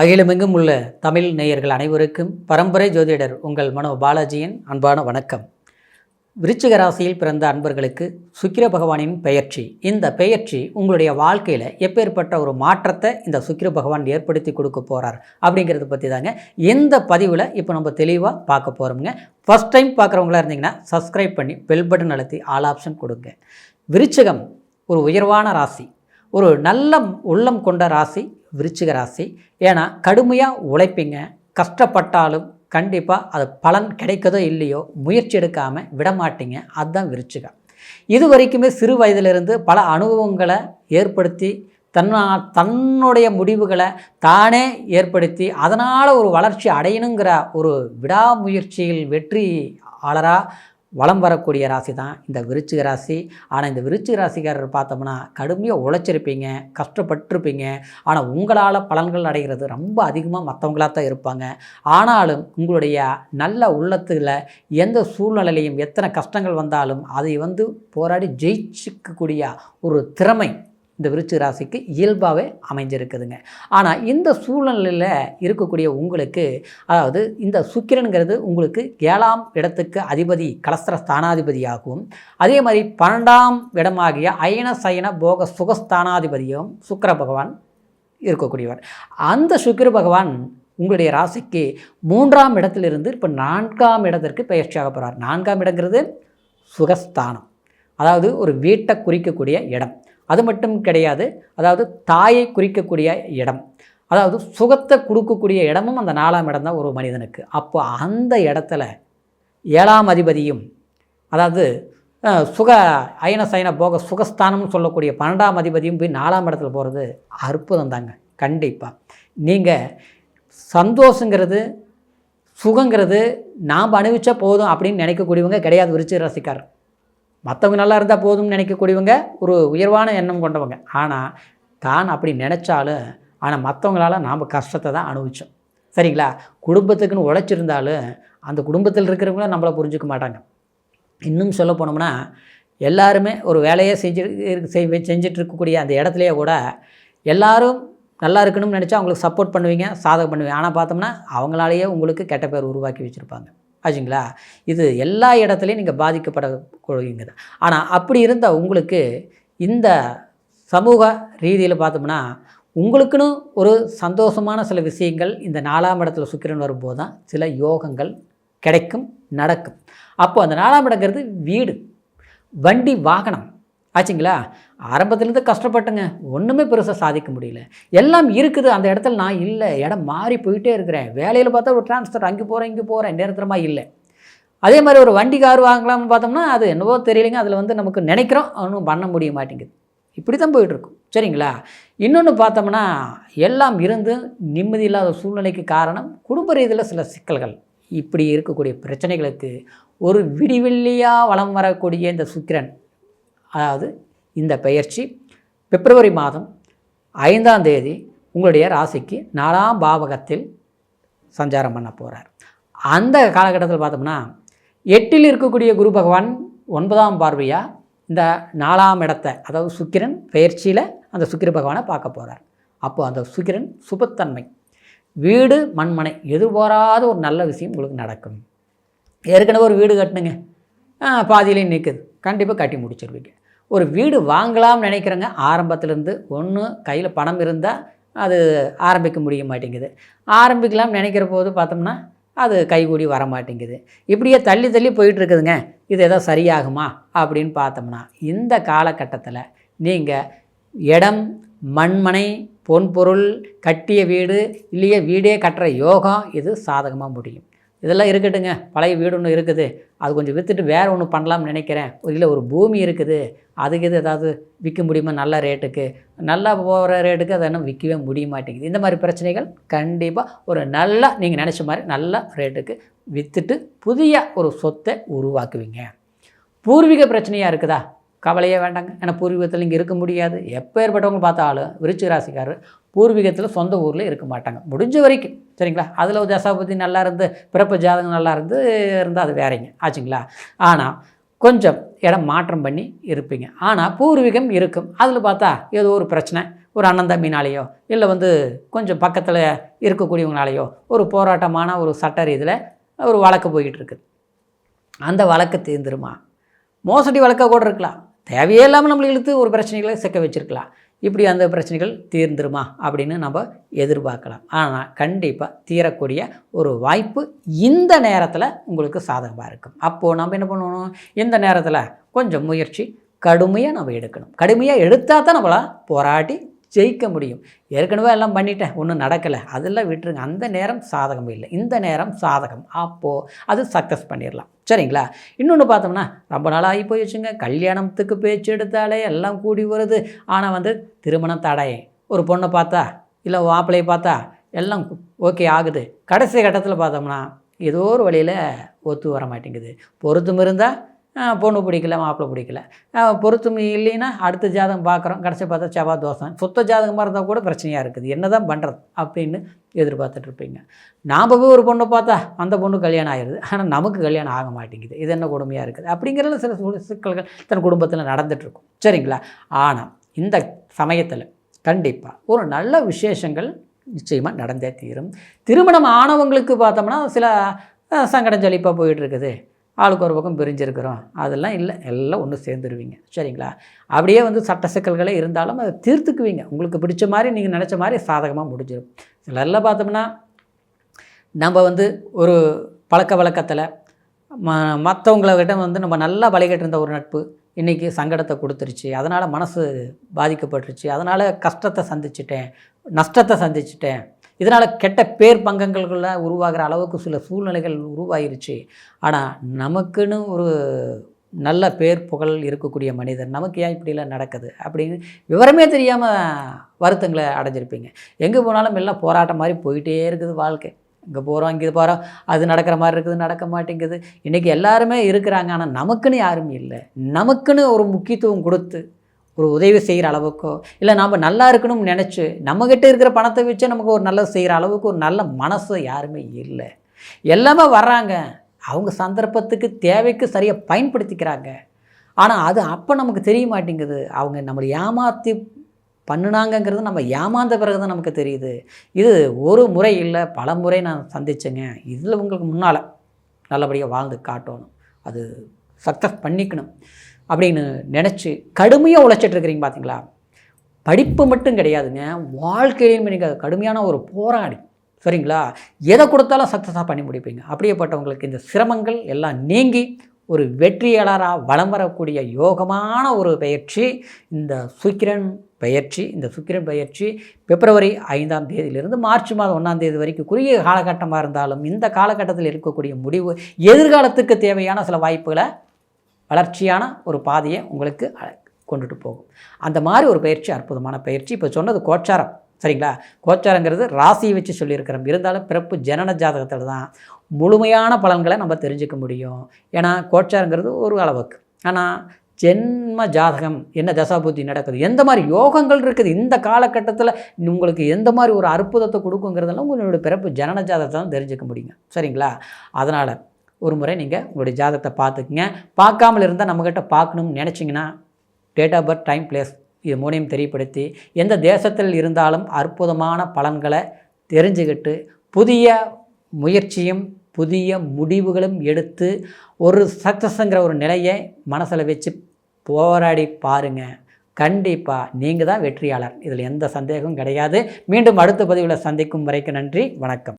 அகிலமெங்கும் உள்ள தமிழ் நேயர்கள் அனைவருக்கும் பரம்பரை ஜோதிடர் உங்கள் மனோ பாலாஜியின் அன்பான வணக்கம். விருச்சிக ராசியில் பிறந்த அன்பர்களுக்கு சுக்கிர பகவானின் பெயர்ச்சி. இந்த பெயர்ச்சி உங்களுடைய வாழ்க்கையில் எப்பேற்பட்ட ஒரு மாற்றத்தை இந்த சுக்கிர பகவான் ஏற்படுத்தி கொடுக்க போகிறார் அப்படிங்கிறத பற்றி தாங்க இந்த பதிவில் இப்போ நம்ம தெளிவாக பார்க்க போகிறோம்ங்க ஃபஸ்ட் டைம் பார்க்குறவங்களா இருந்தீங்கன்னா சப்ஸ்கிரைப் பண்ணி பெல் பட்டன் அழுத்தி ஆல் ஆப்ஷன் கொடுங்க. விருச்சிகம் ஒரு உயர்வான ராசி. ஒரு நல்ல உள்ளம் கொண்ட ராசி. விருச்சிக ராசி. ஏன்னா கடுமையாக உழைப்பீங்க. கஷ்டப்பட்டாலும் கண்டிப்பாக அது பலன் கிடைக்கதோ இல்லையோ முயற்சி எடுக்காமல் விடமாட்டீங்க. அதுதான் விருச்சிகம். இது வரைக்குமே சிறு வயதிலிருந்து பல அனுபவங்களை ஏற்படுத்தி தன்னா தன்னுடைய முடிவுகளை தானே ஏற்படுத்தி அதனால் ஒரு வளர்ச்சி அடையணுங்கிற ஒரு விடாமுயற்சியில் வெற்றி ஆளராக வலம் வரக்கூடிய ராசி தான் இந்த விருச்சிக ராசி. ஆனால் இந்த விருச்சிக ராசிக்காரர் பார்த்தோம்னா கடுமையாக உழைச்சிருப்பீங்க கஷ்டப்பட்டிருப்பீங்க. ஆனால் உங்களால் பலன்கள் அடைகிறது ரொம்ப அதிகமாக மற்றவங்களாக தான் இருப்பாங்க. ஆனாலும் உங்களுடைய நல்ல உள்ளத்தில் எந்த சூழ்நிலையிலையும் எத்தனை கஷ்டங்கள் வந்தாலும் அதை வந்து போராடி ஜெயிச்சிக்கக்கூடிய ஒரு திறமை இந்த விருச்சி ராசிக்கு இயல்பாகவே அமைஞ்சிருக்குதுங்க. ஆனால் இந்த சூழ்நிலையில் இருக்கக்கூடிய உங்களுக்கு அதாவது இந்த சுக்கிரனுங்கிறது உங்களுக்கு ஏழாம் இடத்துக்கு அதிபதி கலஸ்திர ஸ்தானாதிபதியாகவும் அதே மாதிரி பன்னெண்டாம் இடமாகிய அயன சயன போக சுகஸ்தானாதிபதியும் சுக்கிர பகவான் இருக்கக்கூடியவர். அந்த சுக்கிர பகவான் உங்களுடைய ராசிக்கு மூன்றாம் இடத்திலிருந்து இப்போ நான்காம் இடத்திற்கு பயிற்சியாக போகிறார் நான்காம் இடங்கிறது சுகஸ்தானம். அதாவது ஒரு வீட்டை குறிக்கக்கூடிய இடம். அது மட்டும் கிடையாது அதாவது தாயை குறிக்கக்கூடிய இடம் அதாவது சுகத்தை கொடுக்கக்கூடிய இடமும் அந்த நாலாம் இடம் தான் ஒரு மனிதனுக்கு. அப்போ அந்த இடத்துல ஏழாம் அதிபதியும் அதாவது சுக அயன சயன போக சுகஸ்தானம்னு சொல்லக்கூடிய பன்னெண்டாம் அதிபதியும் போய் நாலாம் இடத்துல போகிறது அற்புதம் தாங்க கண்டிப்பாக நீங்கள் சந்தோஷங்கிறது சுகங்கிறது நாம் அனுபவிச்சா போதும் அப்படின்னு நினைக்கக்கூடியவங்க கிடையாது விருச்சி ரசிக்கார் மற்றவங்க நல்லா இருந்தால் போதும்னு நினைக்கக்கூடியவங்க ஒரு உயர்வான எண்ணம் கொண்டவங்க. ஆனால் தான் அப்படி நினச்சாலும் ஆனால் மற்றவங்களால நாம் கஷ்டத்தை தான் அனுபவித்தோம் சரிங்களா? குடும்பத்துக்குன்னு உழைச்சிருந்தாலும் அந்த குடும்பத்தில் இருக்கிறவங்கள நம்மளை புரிஞ்சுக்க மாட்டாங்க. இன்னும் சொல்ல போனோம்னா எல்லாருமே ஒரு வேலையை செஞ்சு செய் செஞ்சுட்டு இருக்கக்கூடிய அந்த இடத்துலையே கூட எல்லோரும் நல்லா இருக்கணும்னு நினச்சா அவங்களுக்கு சப்போர்ட் பண்ணுவீங்க சாதகம் பண்ணுவீங்க. ஆனால் பார்த்தோம்னா அவங்களாலேயே உங்களுக்கு கெட்ட பேர் உருவாக்கி வச்சுருப்பாங்க. ஆச்சுங்களா? இது எல்லா இடத்துலையும் நீங்கள் பாதிக்கப்படக்கூடியங்க ஆனால் அப்படி இருந்தால் உங்களுக்கு இந்த சமூக ரீதியில் பார்த்தோம்னா உங்களுக்குன்னு ஒரு சந்தோஷமான சில விஷயங்கள் இந்த நாலாம் இடத்துல சுக்கிரன் வரும்போது தான் சில யோகங்கள் கிடைக்கும் நடக்கும். அப்போது அந்த நாலாம் இடங்கிறது வீடு வண்டி வாகனம். ஆச்சுங்களா? ஆரம்பத்துலேருந்து கஷ்டப்பட்டுங்க. ஒன்றுமே பெருசாக சாதிக்க முடியல. எல்லாம் இருக்குது. அந்த இடத்துல நான் இல்லை. இடம் மாறி போயிட்டே இருக்கிறேன். வேலையில் பார்த்தா ஒரு டிரான்ஸ்ஃபர் அங்கே போகிறேன் இங்கே போகிறேன் நிரந்தரமாக இல்லை. அதே மாதிரி ஒரு வண்டி கார் வாங்கலாம்னு பார்த்தோம்னா அது என்னவோ தெரியலைங்க. அதில் வந்து நமக்கு நினைக்கிறோம். ஒன்றும் பண்ண முடிய மாட்டேங்குது. இப்படி தான் போயிட்டுருக்கும். சரிங்களா? இன்னொன்று பார்த்தோம்னா எல்லாம் இருந்து நிம்மதி இல்லாத சூழ்நிலைக்கு காரணம் குடும்ப ரீதியில் சில சிக்கல்கள். இப்படி இருக்கக்கூடிய பிரச்சனைகளுக்கு ஒரு விடிவெள்ளியாக வலம் வரக்கூடிய இந்த சுக்கிரன். அதாவது இந்த பெயர்ச்சி பிப்ரவரி மாதம் ஐந்தாம் தேதி உங்களுடைய ராசிக்கு நாலாம் பாவகத்தில் சஞ்சாரம் பண்ண போகிறார் அந்த காலகட்டத்தில் பார்த்தோம்னா எட்டில் இருக்கக்கூடிய குரு பகவான் ஒன்பதாம் பார்வையாக இந்த நாலாம் இடத்தை அதாவது சுக்கிரன் பெயர்ச்சியில் அந்த சுக்கிர பகவானை பார்க்க போகிறார் அப்போது அந்த சுக்கிரன் சுபத்தன்மை. வீடு மண்மனை எதிர்பாராத ஒரு நல்ல விஷயம் உங்களுக்கு நடக்கும். ஏற்கனவே ஒரு வீடு கட்டணுங்க பாதியிலையும் நிற்குது கண்டிப்பாக கட்டி முடிச்சிருவீங்க. ஒரு வீடு வாங்கலாம்னு நினைக்கிறேங்க ஆரம்பத்துலேருந்து ஒன்று கையில் பணம் இருந்தால் அது ஆரம்பிக்க முடிய மாட்டேங்குது. ஆரம்பிக்கலாம்னு நினைக்கிற போது பார்த்தோம்னா அது கைகூடி வர மாட்டேங்குது. இப்படியே தள்ளி தள்ளி போயிட்டு இருக்குதுங்க இது எதோ சரியாகுமா அப்படின்னு பார்த்தோம்னா இந்த காலகட்டத்தில் நீங்கள் இடம் மண்மனை பொன்பொருள் கட்டிய வீடு இல்லையே வீடே கட்டுற யோகம் இது சாதகமாக முடியும். இதெல்லாம் இருக்கட்டுங்க. பழைய வீடு ஒன்று இருக்குது. அது கொஞ்சம் விற்றுட்டு வேறு ஒன்று பண்ணலாம்னு நினைக்கிறேன். இல்லை ஒரு பூமி இருக்குது. அதுக்கு இது ஏதாவது விற்க முடியுமா? நல்ல ரேட்டுக்கு. நல்லா போகிற ரேட்டுக்கு அதை இன்னும் விற்கவே முடிய மாட்டேங்குது. இந்த மாதிரி பிரச்சனைகள் கண்டிப்பாக ஒரு நல்லா நீங்கள் நினச்ச மாதிரி நல்ல ரேட்டுக்கு விற்றுட்டு புதிய ஒரு சொத்தை உருவாக்குவீங்க. பூர்வீக பிரச்சனையாக இருக்குதா? கவலையே வேண்டாங்க. ஏன்னா பூர்வீகத்தில் இங்கே இருக்க முடியாது. எப்போ ஏற்பட்டவங்க பார்த்தாலும் விருச்சிக ராசிக்காரர் பூர்வீகத்தில் சொந்த ஊரில் இருக்க மாட்டாங்க. முடிஞ்ச வரைக்கும். சரிங்களா? அதில் ஒரு தசாபதி நல்லா இருந்து பிறப்பு ஜாதகம் நல்லா இருந்து இருந்தால் அது வேறைங்க. ஆச்சுங்களா? ஆனால் கொஞ்சம் இடம் மாற்றம் பண்ணி இருப்பீங்க. ஆனால் பூர்வீகம் இருக்கும். அதில் பார்த்தா ஏதோ ஒரு பிரச்சனை. ஒரு அண்ணன் தம்பினாலேயோ இல்லை வந்து கொஞ்சம் பக்கத்தில் இருக்கக்கூடியவங்களாலேயோ ஒரு போராட்டமான ஒரு சட்ட ரீதியில் ஒரு வழக்கு போய்கிட்டு இருக்குது அந்த வழக்கு தீர்ந்துருமா? மோசடி வழக்காக கூட இருக்கலாம். தேவையே இல்லாமல் நம்மளை இழுத்து ஒரு பிரச்சனைகளை சிக்க வச்சுருக்கலாம். இப்படி அந்த பிரச்சனைகள் தீர்ந்துருமா அப்படின்னு நம்ம எதிர்பார்க்கலாம். ஆனால் கண்டிப்பாக தீரக்கூடிய ஒரு வாய்ப்பு இந்த நேரத்தில் உங்களுக்கு சாதகமாக இருக்கும். அப்போது நம்ம என்ன பண்ணணும்? இந்த நேரத்தில் கொஞ்சம் முயற்சி கடுமையாக நம்ம எடுக்கணும். கடுமையாக எடுத்தால் தான் நம்மளால் போராட்டி ஜெயிக்க முடியும். ஏற்கனவே எல்லாம் பண்ணிட்டேன். ஒன்றும் நடக்கலை. அதெல்லாம் விட்டுருங்க. அந்த நேரம் சாதகம் இல்லை. இந்த நேரம் சாதகம். அப்போது அது சக்ஸஸ் பண்ணிடலாம். சரிங்களா? இன்னொன்று பார்த்தோம்னா ரொம்ப நாள் ஆகி போயிடுச்சுங்க. கல்யாணத்துக்கு பேச்சு எடுத்தாலே எல்லாம் கூடி வருது. ஆனால் வந்து திருமணம் தடை ஒரு பொண்ணை பார்த்தா இல்லை மாப்பிள்ளையை பார்த்தா எல்லாம் ஓகே ஆகுது. கடைசி கட்டத்தில் பார்த்தோம்னா ஏதோ ஒரு வழியில் ஒத்து வர மாட்டேங்குது. பொருத்தம் இருந்தால் பொண்ணு பிடிக்கல மாப்பிள்ளை பிடிக்கல. பொருத்தம் இல்லைன்னா அடுத்த ஜாதகம் பார்க்குறோம். கடைசி பார்த்தா செவ்வாய் தோசம் சுத்த ஜாதகமாக இருந்தால் கூட பிரச்சனையாக இருக்குது. என்ன தான் பண்ணுறது அப்படின்னு எதிர்பார்த்துட்ருப்பீங்க நாம் போய் ஒரு பொண்ணை பார்த்தா அந்த பொண்ணு கல்யாணம் ஆயிடுது ஆனால் நமக்கு கல்யாணம் ஆக மாட்டேங்குது. இது என்ன கொடுமையாக இருக்குது? அப்படிங்கிறதுல சில சிக்கல்கள் தன் குடும்பத்தில் நடந்துகிட்ருக்கும் சரிங்களா? ஆனால் இந்த சமயத்தில் கண்டிப்பாக ஒரு நல்ல விசேஷங்கள் நிச்சயமாக நடந்தே தீரும். திருமணம் ஆனவங்களுக்கு பார்த்தோம்னா சில சங்கடம் ஜலிப்பாக போயிட்டுருக்குது ஆளுக்கு ஒரு பக்கம் பிரிஞ்சிருக்கிறோம். அதெல்லாம் இல்லை. எல்லாம் ஒன்று சேர்ந்துருவீங்க. சரிங்களா? அப்படியே வந்து சட்ட சிக்கல்களே இருந்தாலும் அதை தீர்த்துக்குவீங்க. உங்களுக்கு பிடிச்ச மாதிரி நீங்கள் நினச்ச மாதிரி சாதகமாக முடிஞ்சிடும் சிலரில் பார்த்தோம்னா நம்ம வந்து ஒரு பழக்க வழக்கத்தில் ம மற்றவங்கக்கிட்ட வந்து நம்ம நல்லா பழகிட்டு இருந்த ஒரு நட்பு இன்றைக்கி சங்கடத்தை கொடுத்துருச்சு. அதனால் மனசு பாதிக்கப்பட்டுருச்சு. அதனால் கஷ்டத்தை சந்திச்சிட்டேன். நஷ்டத்தை சந்திச்சிட்டேன். இதனால் கெட்ட பேர் பங்கங்களுக்குள்ள உருவாகிற அளவுக்கு சில சூழ்நிலைகள் உருவாயிருச்சு. ஆனால் நமக்குன்னு ஒரு நல்ல பேர் புகழ் இருக்கக்கூடிய மனிதர் நமக்கு ஏன் இப்படிலாம் நடக்குது? அப்படின்னு விவரமே தெரியாமல் வருத்தங்களை அடைஞ்சிருப்பீங்க. எங்கே போனாலும் எல்லாம் போராட்டம் மாதிரி போயிட்டே இருக்குது வாழ்க்கை. இங்கே போகிறோம் இங்கே போகிறோம் அது நடக்கிற மாதிரி இருக்குது நடக்க மாட்டேங்குது. இன்றைக்கி எல்லாருமே இருக்கிறாங்க ஆனால் நமக்குன்னு யாரும் இல்லை. நமக்குன்னு ஒரு முக்கியத்துவம் கொடுத்து ஒரு உதவி செய்கிற அளவுக்கோ இல்லை நாம் நல்லா இருக்கணும்னு நினச்சி நம்மக்கிட்ட இருக்கிற பணத்தை வச்சு நமக்கு ஒரு நல்லது செய்கிற அளவுக்கு ஒரு நல்ல மனசு யாருமே இல்லை. எல்லாமே வர்றாங்க. அவங்க சந்தர்ப்பத்துக்கு தேவைக்கு சரியாக பயன்படுத்திக்கிறாங்க. ஆனால் அது அப்போ நமக்கு தெரிய மாட்டேங்குது. அவங்க நம்மளை ஏமாற்றி பண்ணினாங்கங்கிறது நம்ம ஏமாந்த பிறகு தான் நமக்கு தெரியுது. இது ஒரு முறை இல்லை பல முறை நான் சந்தித்தேங்க இதில் உங்களுக்கு முன்னால் நல்லபடியாக வாழ்ந்து காட்டணும். அது சக்ஸஸ் பண்ணிக்கணும். அப்படின்னு நினச்சி கடுமையாக உழைச்சிட்ருக்கிறீங்க பார்த்தீங்களா படிப்பு மட்டும் கிடையாதுங்க. வாழ்க்கையிலையும் நீங்கள் கடுமையான ஒரு போராடி. சரிங்களா? எதை கொடுத்தாலும் சக்ஸஸாக பண்ணி முடிப்பீங்க. அப்படியேப்பட்டவங்களுக்கு இந்த சிரமங்கள் எல்லாம் நீங்கி ஒரு வெற்றியாளராக வளம் வரக்கூடிய யோகமான ஒரு பயிற்சி இந்த சுக்கிரன் பயிற்சி இந்த சுக்கிரன் பயிற்சி பிப்ரவரி ஐந்தாம் தேதியிலிருந்து மார்ச் மாதம் ஒன்றாம் தேதி வரைக்கும் குறுகிய காலகட்டமாக இருந்தாலும் இந்த காலகட்டத்தில் இருக்கக்கூடிய முடிவு எதிர்காலத்துக்கு தேவையான சில வாய்ப்புகளை வளர்ச்சியான ஒரு பாதையை உங்களுக்கு கொண்டுட்டு போகும். அந்த மாதிரி ஒரு பயிற்சி அற்புதமான பயிற்சி. இப்போ சொன்னது கோச்சாரம் சரிங்களா? கோச்சாரங்கிறது ராசியை வச்சு சொல்லியிருக்கிறோம் இருந்தாலும் பிறப்பு ஜனன ஜாதகத்தில் தான் முழுமையான பலன்களை நம்ம தெரிஞ்சுக்க முடியும். ஏன்னா கோச்சாரங்கிறது ஒரு அளவுக்கு. ஆனால் ஜென்ம ஜாதகம் என்ன தசாபுத்தி நடக்குது எந்த மாதிரி யோகங்கள் இருக்குது இந்த காலகட்டத்தில் உங்களுக்கு எந்த மாதிரி ஒரு அற்புதத்தை கொடுக்குங்கிறதெல்லாம் உங்களுடைய பிறப்பு ஜனன ஜாதகத்தை தான் தெரிஞ்சுக்க முடியுங்க சரிங்களா? அதனால் ஒரு முறை நீங்கள் உங்களுடைய ஜாதகத்தை பார்த்துக்குங்க. பார்க்காமல் இருந்தால் நம்மக்கிட்ட பார்க்கணும்னு நினச்சிங்கன்னா date of birth time place இது மூணையும் தெரியப்படுத்தி எந்த தேசத்தில் இருந்தாலும் அற்புதமான பலன்களை தெரிஞ்சுக்கிட்டு புதிய முயற்சியும் புதிய முடிவுகளும் எடுத்து ஒரு சக்ஸஸ்ங்கிற ஒரு நிலையை மனசில் வச்சு போராடி பாருங்கள் கண்டிப்பாக நீங்கள் தான் வெற்றியாளர். இதில் எந்த சந்தேகமும் கிடையாது. மீண்டும் அடுத்த பதிவில் சந்திக்கும் வரைக்கும் நன்றி வணக்கம்.